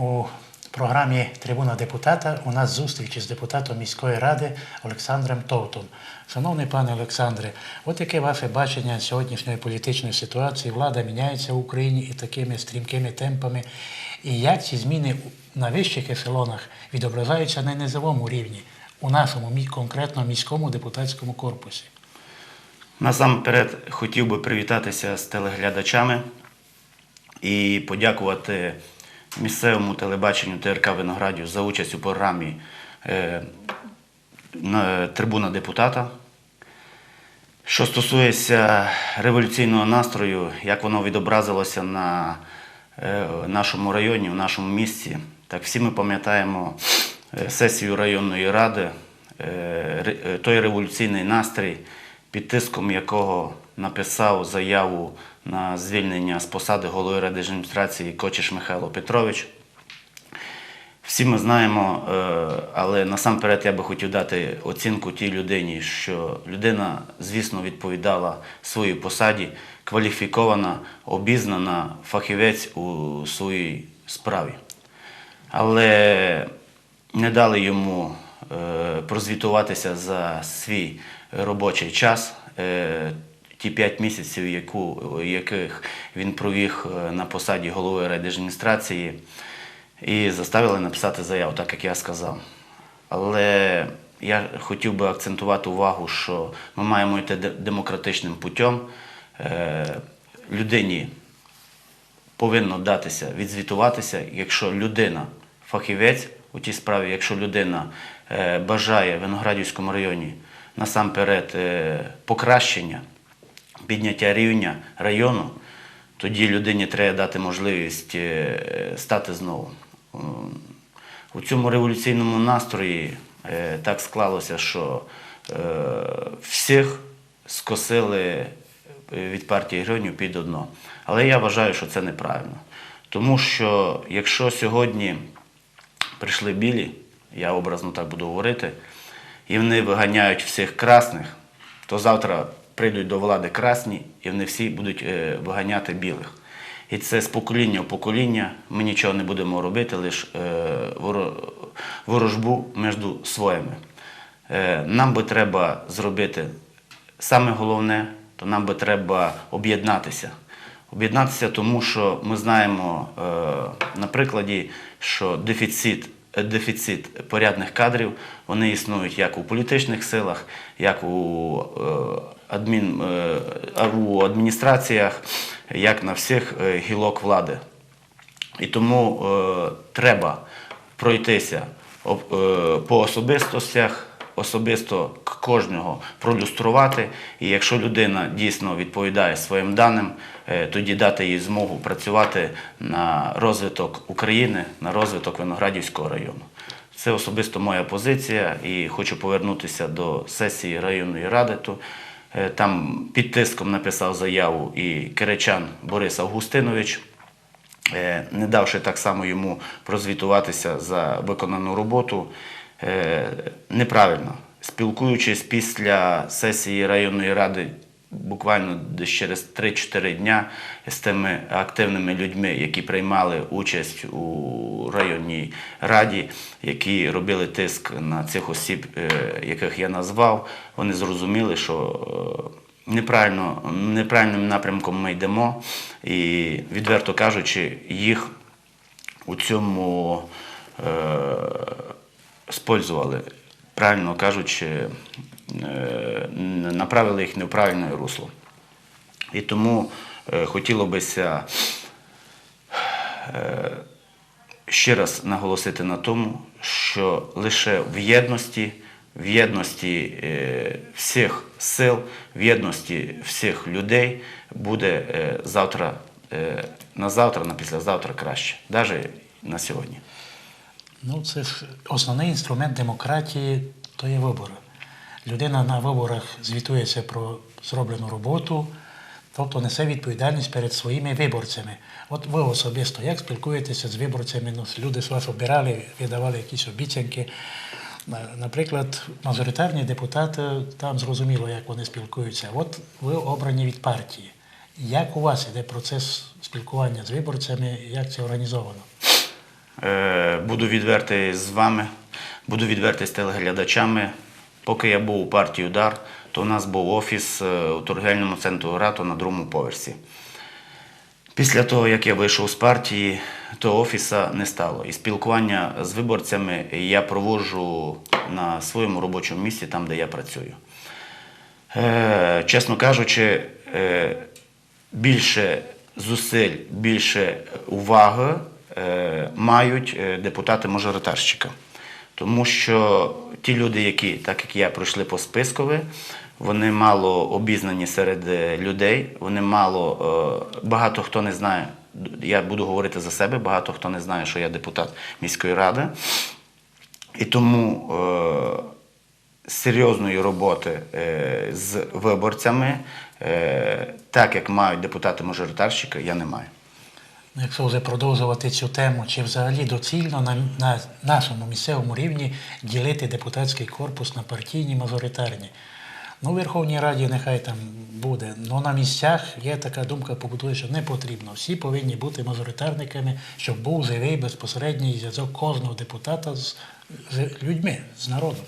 у програмі Трибуна депутата у нас зустріч із депутатом міської ради Олександром Товтом. Шановний пане Олександре, от яке ваше бачення сьогоднішньої політичної ситуації? Влада міняється в Україні і такими стрімкими темпами. І як ці зміни на вищих ешелонах відображаються на низовому рівні у нашому конкретно міському депутатському корпусі? Насамперед хотів би привітатися з телеглядачами і подякувати місцевому телебаченню ТРК Виноградів за участь у програмі е, Трибуна депутата. Що стосується революційного настрою, як воно відобразилося на е, нашому районі, в нашому місті, так всі ми пам'ятаємо е, сесію районної ради, той революційний настрій, під тиском якого написав заяву на звільнення з посади голови райдержадміністрації Кочеш Михайло Петрович. Всі ми знаємо, е, але насамперед я би хотів дати оцінку тій людині, що людина, звісно, відповідала своїй посаді, кваліфікована, обізнана фахівець у своїй справі. Але не дали йому е, прозвітуватися за свій робочий час. Ті п'ять місяців, яку, яких він провів е, на посаді голови райдержадміністрації, і заставили написати заяву, так як я сказав. Але я хотів би акцентувати увагу, що ми маємо йти демократичним путем. Е, Людині повинно датися відзвітуватися, якщо людина фахівець у тій справі, якщо людина е, бажає в Виноградівському районі насамперед покращення, підняття рівня району, тоді людині треба дати можливість е, стати знову. У цьому революційному настрої е, так склалося, що е, всіх скосили від партії гривнів під одно. Але я вважаю, що це неправильно. Тому що якщо сьогодні прийшли білі, я образно так буду говорити, і вони виганяють всіх красних, то завтра прийдуть до влади красні, і вони всі будуть е, виганяти білих. І це з покоління в покоління ми нічого не будемо робити, лише ворожбу між своїми. Е, Нам би треба зробити саме головне, то нам би треба об'єднатися. Об'єднатися, тому що ми знаємо е, на прикладі, що дефіцит, дефіцит порядних кадрів вони існують як у політичних силах, як у, адмін, е, у адміністраціях, як на всіх е, гілок влади. І тому е, треба пройтися е, по особистостях, особисто кожного пролюструвати. І якщо людина дійсно відповідає своїм даним, е, тоді дати їй змогу працювати на розвиток України, на розвиток Виноградівського району. Це особисто моя позиція, і хочу повернутися до сесії районної ради. Е, там під тиском написав заяву і Киричан Борис Августинович е, не давши так само йому прозвітуватися за виконану роботу, е, неправильно. Спілкуючись після сесії районної ради, буквально десь через 3-4 дня з тими активними людьми, які приймали участь у районній раді, які робили тиск на цих осіб, е, яких я назвав, вони зрозуміли, що е, неправильно, неправильним напрямком ми йдемо, і, відверто кажучи, їх у цьому е, спользували, правильно кажучи, направили їх не русло. І тому е, хотіло бися е, ще раз наголосити на тому, що лише в єдності, в єдності е, всіх сил, в єдності всіх людей буде е, завтра, е, на завтра, на післязавтра краще, навіть на сьогодні. Ну, це ж основний інструмент демократії то є вибори. Людина на виборах звітується про зроблену роботу, тобто несе відповідальність перед своїми виборцями. От ви особисто як спілкуєтеся з виборцями? Ну, люди ж вас обирали, ви давали якісь обіцянки. Наприклад, мажоритарні депутати, там зрозуміло, як вони спілкуються. От ви обрані від партії. Як у вас іде процес спілкування з виборцями, як це організовано? Е, Буду відвертий з вами, буду відвертий з телеглядачами. Поки я був у партії Удар, то у нас був офіс е, у торгельному центру Грато на другому поверсі. Після того, як я вийшов з партії, то офіса не стало. І спілкування з виборцями я проводжу на своєму робочому місці, там, де я працюю. Е, чесно кажучи, е, більше зусиль, більше уваги е, мають е, депутати-мажоритарщика. Тому що ті люди, які, так як я, пройшли по спискові, вони мало обізнані серед е, людей, вони мало, е, багато хто не знає, я буду говорити за себе, багато хто не знає, що я депутат міської ради. І тому е, серйозної роботи е, з виборцями, е, так як мають депутати-мажоритарщики, я не маю. Якщо вже продовжувати цю тему, чи взагалі доцільно на, на нашому місцевому рівні ділити депутатський корпус на партійні мажоритарні? Ну, Верховній Раді нехай там буде. Ну на місцях є така думка побудує, що не потрібно. Всі повинні бути мажоритарниками, щоб був живий безпосередній зв'язок кожного депутата з, людьми, з народом.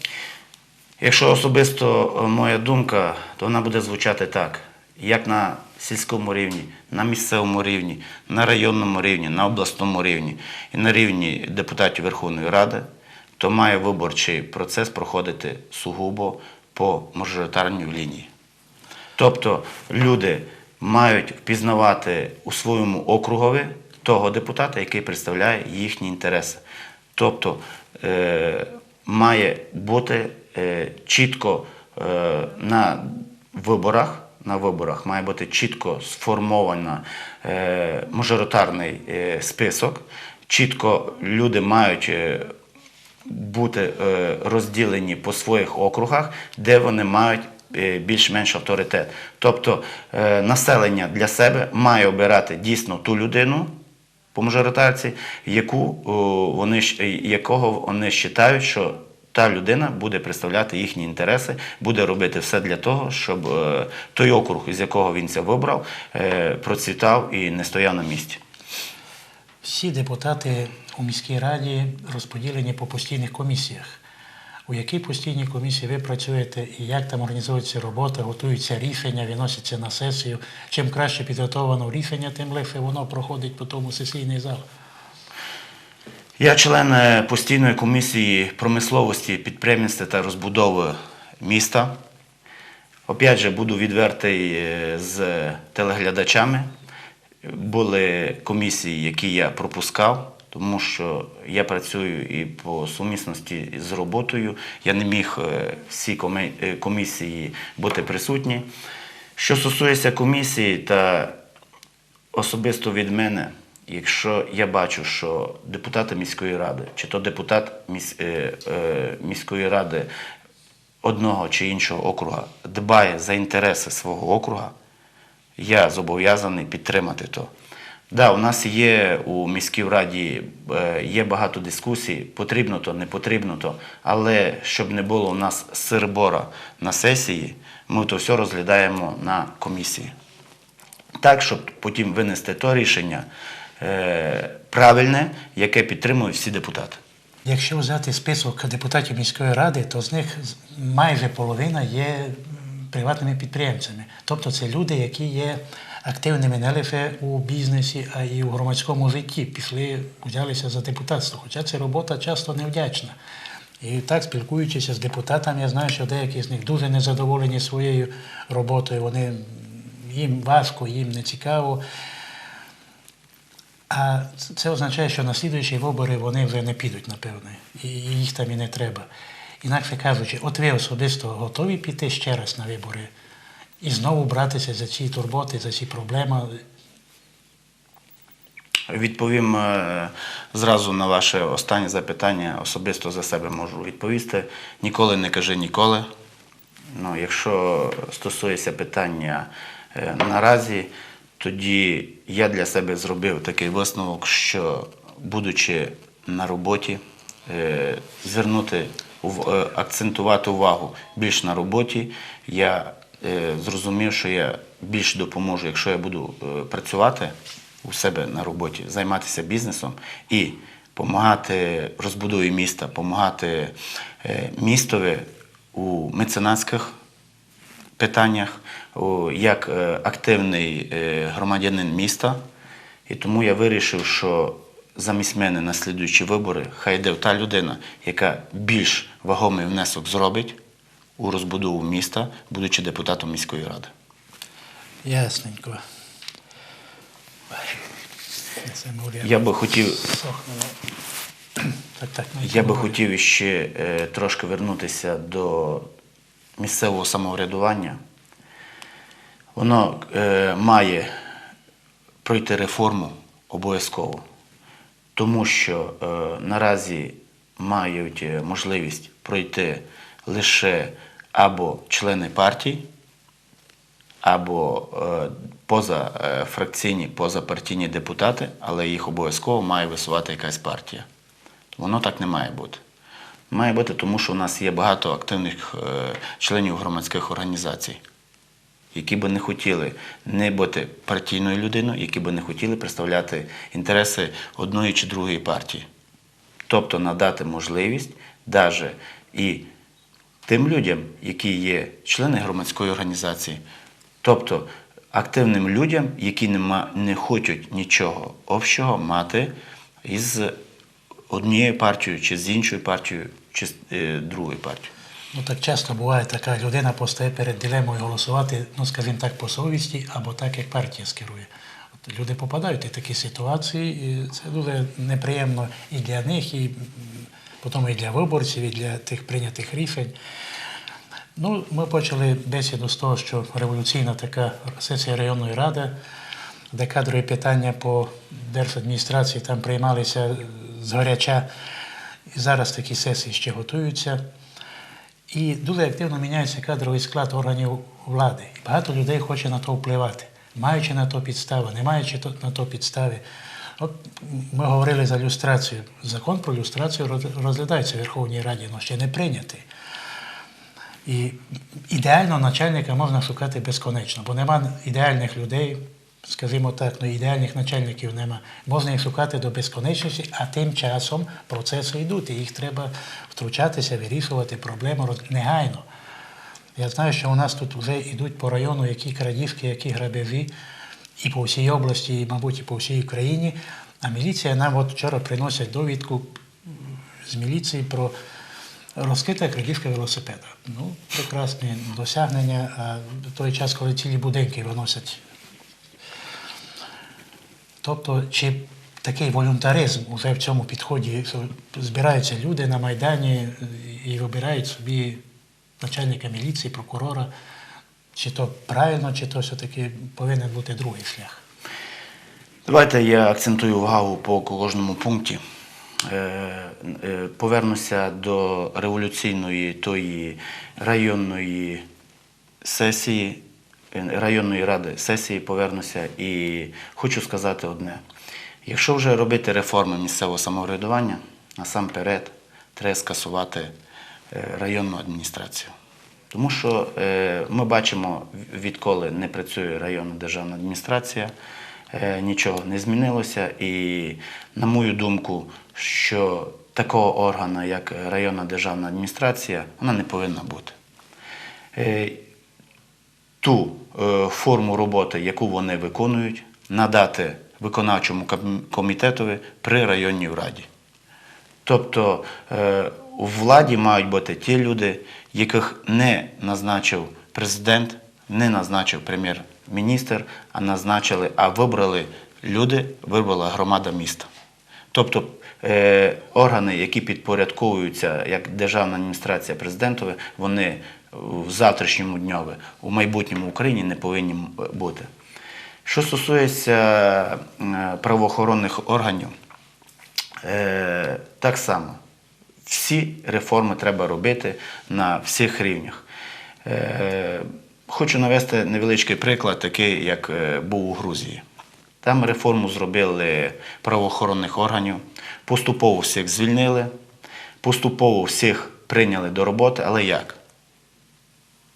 Якщо особисто моя думка, то вона буде звучати так: як на сільському рівні, на місцевому рівні, на районному рівні, на обласному рівні і на рівні депутатів Верховної Ради, то має виборчий процес проходити сугубо по мажоритарній лінії. Тобто люди мають впізнавати у своєму округові того депутата, який представляє їхні інтереси. Тобто е, має бути е, чітко е, на виборах, на виборах має бути чітко сформовано е, мажоритарний е, список. Чітко люди мають е, бути розділені по своїх округах, де вони мають більш-менш авторитет. Тобто населення для себе має обирати дійсно ту людину по мажоритарці, яку, вони, якого вони вважають, що та людина буде представляти їхні інтереси, буде робити все для того, щоб е, той округ, із якого він це вибрав, е, процвітав і не стояв на місці. Всі депутати у міській раді розподілені по постійних комісіях. У якій постійній комісії ви працюєте і як там організується робота, готуються рішення, виносяться на сесію. Чим краще підготовлено рішення, тим легше воно проходить по тому сесійний зал. Я член е, постійної комісії промисловості, підприємництва та розбудови міста. Опять же, буду відвертий е, з телеглядачами. Були комісії, які я пропускав, тому що я працюю і по сумісності з роботою. Я не міг е, всі комісії бути присутні. Що стосується комісії, та особисто від мене, якщо я бачу, що депутати міської ради, чи то депутат е, е, міської ради одного чи іншого округа дбає за інтереси свого округа, я зобов'язаний підтримати то. Да, у нас є у міській раді е, є багато дискусій, потрібно то, не потрібно то, але щоб не було у нас сирбора на сесії, ми то все розглядаємо на комісії. Так, щоб потім винести то рішення правильне, яке підтримують всі депутати. Якщо взяти список депутатів міської ради, то з них майже половина є приватними підприємцями. Тобто це люди, які є активними не лише у бізнесі, а й у громадському житті. Пішли, взялися за депутатство. Хоча ця робота часто невдячна. І так, спілкуючися з депутатами, я знаю, що деякі з них дуже незадоволені своєю роботою. Вони їм важко, їм не цікаво. А це- означає, що на слідуючі вибори вони вже не підуть, напевне, і і їх там і не треба. Інакше кажучи, от ви особисто готові піти ще раз на вибори і знову братися за ці турботи, за ці проблеми. Відповім е, зразу на ваше останнє запитання. Особисто за себе можу відповісти. Ніколи не кажи ніколи. Ну, якщо стосується питання е, наразі, тоді я для себе зробив такий висновок, що будучи на роботі, е, звернути е, акцентувати увагу більш на роботі, я е, зрозумів, що я більш допоможу, якщо я буду працювати у себе на роботі, займатися бізнесом і допомагати розбудові міста, допомагати містові у меценатських питаннях, як е, активний е, громадянин міста. І тому я вирішив, що замість мене на слідуючі вибори хай йде та людина, яка більш вагомий внесок зробить у розбудову міста, будучи депутатом міської ради. Ясненько. Я би хотів. Ну, Я би хотів ще е, трошки вернутися до місцевого самоврядування. Воно е, має пройти реформу обов'язково, тому що е, наразі мають е, можливість пройти лише або члени партій, або е, позафракційні, позапартійні депутати, але їх обов'язково має висувати якась партія. Воно так не має бути. Має бути, тому що у нас є багато активних е, членів громадських організацій, які би не хотіли не бути партійною людиною, які би не хотіли представляти інтереси одної чи другої партії. Тобто надати можливість навіть і тим людям, які є члени громадської організації, тобто активним людям, які не, не хочуть нічого общого мати із однією партією, чи з іншою партією, е, другою партією. Ну так часто буває така людина постає перед дилемою голосувати, ну скажімо так, по совісті або так, як партія скерує. От люди попадають в такі ситуації, і це дуже неприємно і для них, і потім і для виборців, і для тих прийнятих рішень. Ну, ми почали бесіду з того, що революційна така сесія районної ради, де кадрові питання по держадміністрації там приймалися згоряча. І зараз такі сесії ще готуються. І дуже активно міняється кадровий склад органів влади. І багато людей хоче на то впливати, маючи на то підстави, не маючи на то підстави. От ми говорили за люстрацію. Закон про люстрацію розглядається в Верховній Раді, але ще не прийнятий. І ідеального начальника можна шукати безконечно, бо нема ідеальних людей, скажімо так, ну ідеальних начальників нема. Можна їх шукати до безконечності, а тим часом процеси йдуть, і їх треба втручатися, вирішувати проблеми негайно. Я знаю, що у нас тут вже йдуть по району які крадіжки, які грабежі, і по всій області, і, мабуть, і по всій Україні. А міліція нам от вчора приносять довідку з міліції про розкрита крадіжка велосипеда. Ну, прекрасне досягнення. А в той час, коли цілі будинки виносять. Тобто, чи такий волюнтаризм уже в цьому підході збираються люди на Майдані і вибирають собі начальника міліції, прокурора, чи то правильно, чи то все-таки повинен бути другий шлях. Давайте я акцентую увагу по кожному пункті. Е, е, Повернуся до революційної тої районної сесії, районної ради сесії повернуся і хочу сказати одне. Якщо вже робити реформи місцевого самоврядування, насамперед треба скасувати е, районну адміністрацію. Тому що е, ми бачимо, відколи не працює районна державна адміністрація, е, нічого не змінилося. І, на мою думку, що такого органу, як районна державна адміністрація, вона не повинна бути. Ту е, форму роботи, яку вони виконують, надати виконавчому комітетові при районній раді. Тобто е, у владі мають бути ті люди, яких не назначив президент, не назначив прем'єр-міністр, а назначили, а вибрали люди, вибрала громада міста. Тобто е, органи, які підпорядковуються як державна адміністрація президентові, вони в завтрашньому дньові, у майбутньому Україні не повинні бути. Що стосується е, правоохоронних органів, Е, так само всі реформи треба робити на всіх рівнях. Е, хочу навести невеличкий приклад, такий, як був у Грузії. Там реформу зробили правоохоронних органів, поступово всіх звільнили, поступово всіх прийняли до роботи, але як?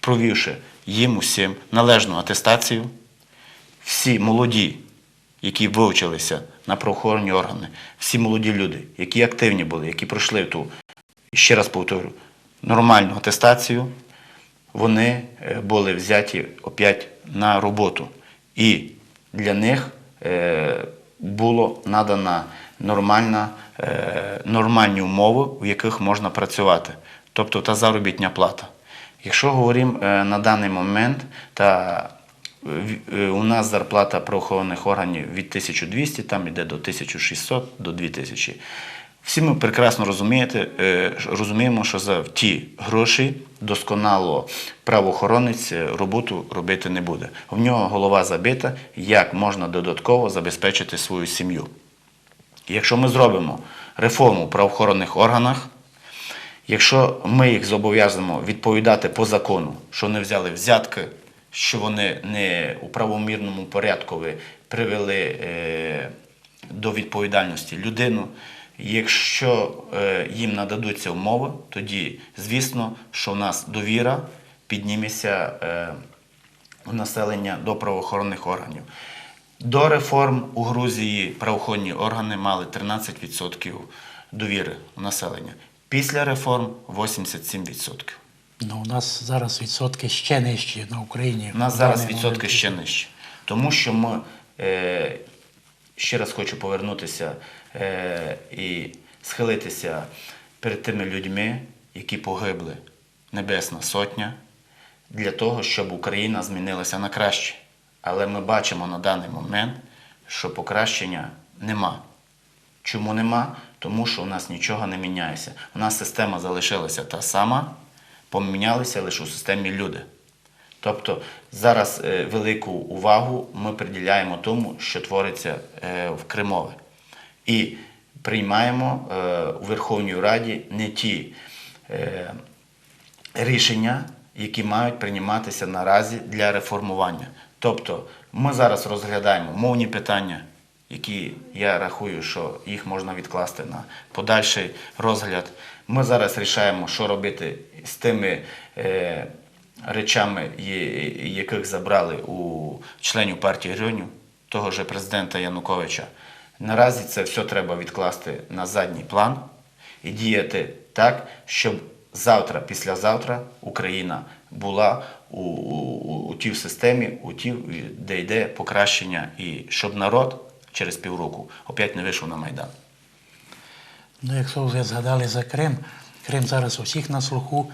Провівши їм усім належну атестацію, всі молоді, які вивчилися на правоохоронні органи, всі молоді люди, які активні були, які пройшли ту, ще раз повторю, нормальну атестацію, вони е, були взяті опять на роботу. І для них е, було надана нормальна, е, нормальні умови, в яких можна працювати, тобто та заробітня плата. Якщо говоримо е, на даний момент, та е, у нас зарплата правоохоронних органів від 1200, там йде до 1600, до 2000. Всі ми прекрасно розумієте, е, розуміємо, що за ті гроші досконало правоохоронець роботу робити не буде. В нього голова забита, як можна додатково забезпечити свою сім'ю. Якщо ми зробимо реформу в правоохоронних органах, якщо ми їх зобов'язуємо відповідати по закону, що вони взяли взятки, що вони не у правомірному порядку привели е, до відповідальності людину. Якщо е, їм нададуться умови, тоді звісно, що в нас довіра підніметься е, у населення до правоохоронних органів. До реформ у Грузії правоохоронні органи мали 13% довіри у населення. Після реформ 87%. Ну, у нас зараз відсотки ще нижчі на Україні. У нас зараз відсотки момент. ще нижчі. Тому що ми е, ще раз хочу повернутися е, і схилитися перед тими людьми, які погибли Небесна Сотня, для того, щоб Україна змінилася на краще. Але ми бачимо на даний момент, що покращення нема. Чому нема? Тому що у нас нічого не міняється. У нас система залишилася та сама, помінялися лише у системі люди. Тобто зараз е, велику увагу ми приділяємо тому, що твориться е, в Кримові. І приймаємо е, у Верховній Раді не ті рішення, які мають прийматися наразі для реформування. Тобто ми зараз розглядаємо мовні питання, які я рахую, що їх можна відкласти на подальший розгляд. Ми зараз рішаємо, що робити з тими е, речами, яких забрали у членів партії регіонів, того ж президента Януковича. Наразі це все треба відкласти на задній план і діяти так, щоб завтра, післязавтра Україна була у, у, у, у тій системі, у тій, де йде покращення, і щоб народ через півроку опять не вийшов на Майдан. Ну, якщо вже згадали за Крим, Крим зараз у всіх на слуху,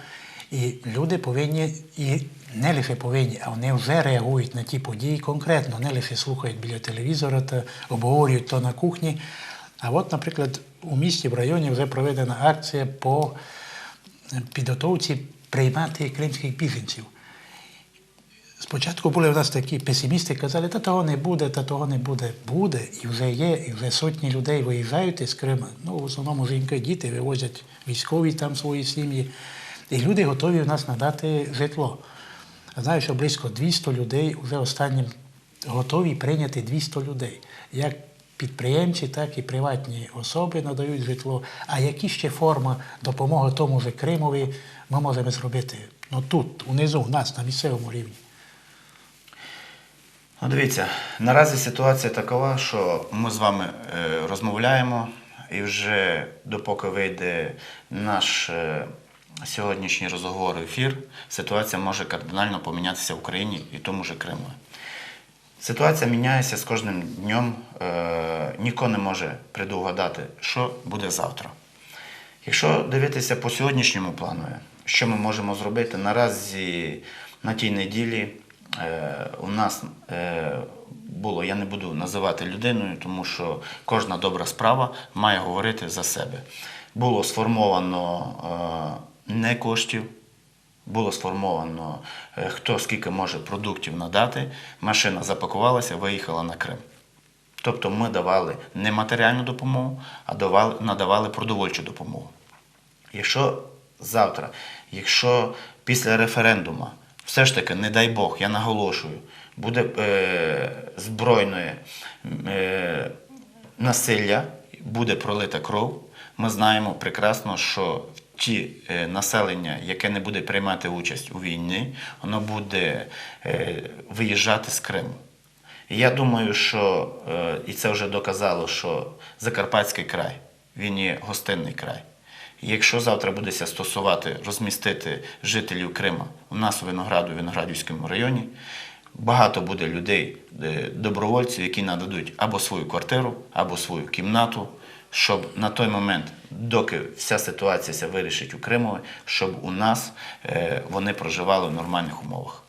і люди повинні, і не лише повинні, а вони вже реагують на ті події конкретно, не лише слухають біля телевізора та обговорюють то на кухні. А от, наприклад, у місті, в районі вже проведена акція по підготовці приймати кримських біженців. Спочатку були в нас такі песимісти, казали, та того не буде, та того не буде. Буде, і вже є, і вже сотні людей виїжджають із Криму. Ну, в основному жінки, діти вивозять військові там свої сім'ї. І люди готові в нас надати житло. Знаю, що близько 200 людей вже останнім готові прийняти 200 людей. Як підприємці, так і приватні особи надають житло. А які ще форми допомоги тому же Кримові ми можемо зробити? Ну тут, унизу, у нас, на місцевому рівні. Ну, дивіться, наразі ситуація такова, що ми з вами е, розмовляємо, і вже допоки вийде наш е, сьогоднішній розговор ефір, ситуація може кардинально помінятися в Україні і тому же Криму. Ситуація міняється з кожним днем. Е, ніхто не може предугадати, що буде завтра. Якщо дивитися по сьогоднішньому плану, що ми можемо зробити, наразі на тій неділі у нас е, було, я не буду називати людиною, тому що кожна добра справа має говорити за себе. Було сформовано е, не коштів, було сформовано, е, хто скільки може продуктів надати. Машина запакувалася, виїхала на Крим. Тобто ми давали не матеріальну допомогу, а давали, надавали продовольчу допомогу. Якщо завтра, якщо після референдуму, все ж таки, не дай Бог, я наголошую, буде е, збройне е, насилля, буде пролита кров, ми знаємо прекрасно, що ті е, населення, яке не буде приймати участь у війні, воно буде е, виїжджати з Криму. Я думаю, що е, і це вже доказало, що Закарпатський край він є гостинний край. Якщо завтра будеться стосувати розмістити жителів Крима у нас у Винограду, Виноградівському районі, багато буде людей, добровольців, які нададуть або свою квартиру, або свою кімнату, щоб на той момент, доки вся ситуація вирішить у Кримові, щоб у нас е, вони проживали в нормальних умовах.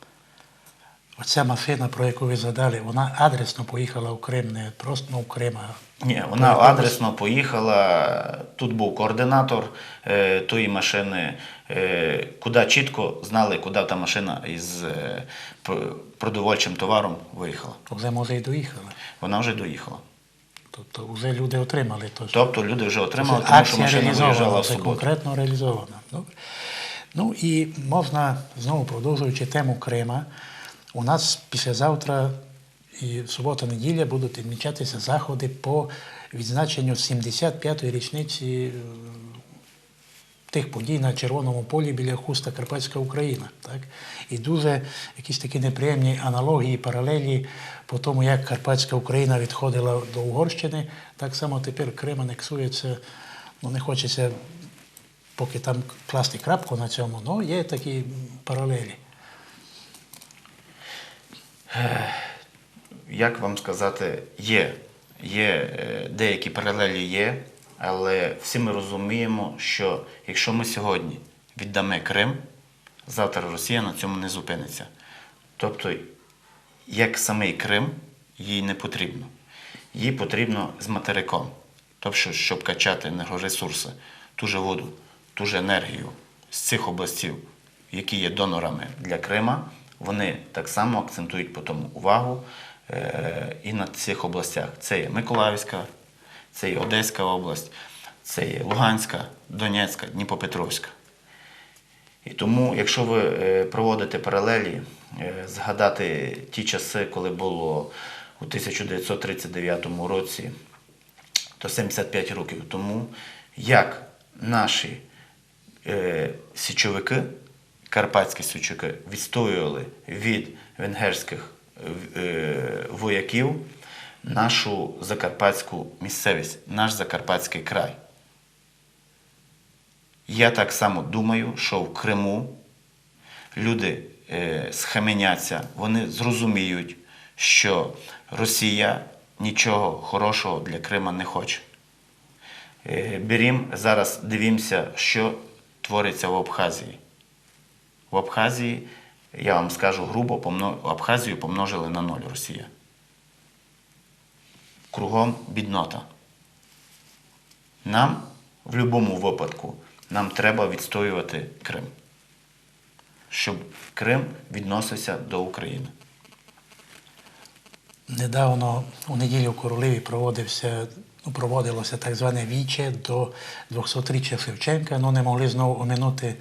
Оця машина, про яку ви згадали, вона адресно поїхала в Крим, не просто ну, в Крим, а Ні, вона адресно поїхала. Тут був координатор е, тої машини, е, куди чітко знали, куди та машина із е, продовольчим товаром виїхала. вже може і доїхала. Вона вже доїхала. Тобто вже люди отримали то, що Тобто люди вже отримали, тому що машина виїжджала в суботу. конкретно реалізована. Добре. Ну і можна, знову продовжуючи тему Крима, у нас післязавтра і субота-неділя будуть відмічатися заходи по відзначенню 75-ї річниці е, тих подій на червоному полі біля хуста Карпатська Україна. Так? І дуже якісь такі неприємні аналогії, паралелі по тому, як Карпатська Україна відходила до Угорщини, так само тепер Крим анексується. Ну, не хочеться поки там класти крапку на цьому, але є такі паралелі. Як вам сказати, є. Є е, деякі паралелі є, але всі ми розуміємо, що якщо ми сьогодні віддамо Крим, завтра Росія на цьому не зупиниться. Тобто, як самий Крим, їй не потрібно. Їй потрібно з материком. Тобто, щоб качати енергоресурси, ту же воду, ту же енергію з цих областів, які є донорами для Крима, вони так само акцентують по тому увагу е, і на цих областях. Це є Миколаївська, це є Одеська область, це є Луганська, Донецька, Дніпропетровська. І тому, якщо ви е, проводите паралелі, е, згадати ті часи, коли було у 1939 році, то 75 років тому, як наші січовики, карпатські січовики, відстоювали від венгерських е, вояків нашу закарпатську місцевість, наш закарпатський край. Я так само думаю, що в Криму люди е, схаменяться, вони зрозуміють, що Росія нічого хорошого для Крима не хоче. Е, Берім, зараз дивімося, що твориться в Абхазії. В Абхазії, я вам скажу грубо, помно- Абхазію помножили на ноль Росія. Кругом біднота. Нам в будь-якому випадку нам треба відстоювати Крим, щоб Крим відносився до України. Недавно у неділю в Королеві проводився, ну, проводилося так зване віче до 200-річчя Шевченка. Ну, не могли знову оминути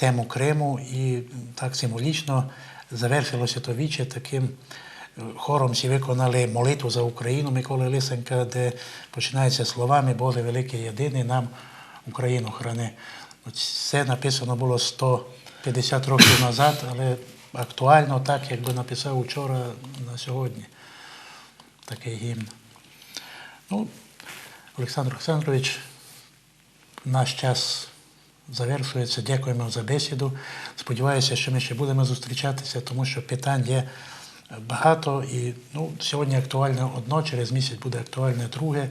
тему Криму і так символічно завершилося то віче таким е, хором всі виконали молитву за Україну Миколи Лисенка, де починається словами Боже великий єдиний нам Україну храни. Це написано було 150 років назад, але актуально так, якби написав учора на сьогодні такий гімн. Ну, Олександр Олександрович, наш час завершується. Дякуємо за бесіду. Сподіваюся, що ми ще будемо зустрічатися, тому що питань є багато і ну, сьогодні актуальне одно, через місяць буде актуальне друге.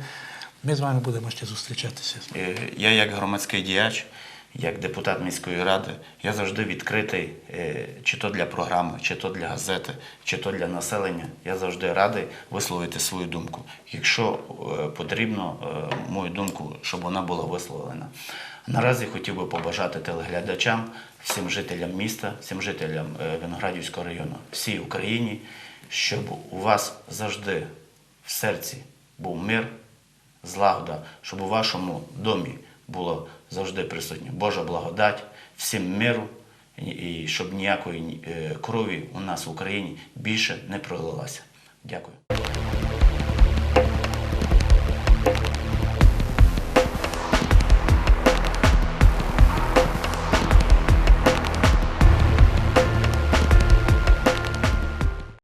Ми з вами будемо ще зустрічатися. Е, Я як громадський діяч, як депутат міської ради, я завжди відкритий, е, чи то для програми, чи то для газети, чи то для населення. Я завжди радий висловити свою думку. Якщо е, потрібно е, мою думку, щоб вона була висловлена. Наразі хотів би побажати телеглядачам, всім жителям міста, всім жителям Виноградівського району, всій Україні, щоб у вас завжди в серці був мир, злагода, щоб у вашому домі було завжди присутнє Божа благодать, всім миру, і- щоб ніякої е, крові у нас в Україні більше не пролилася. Дякую.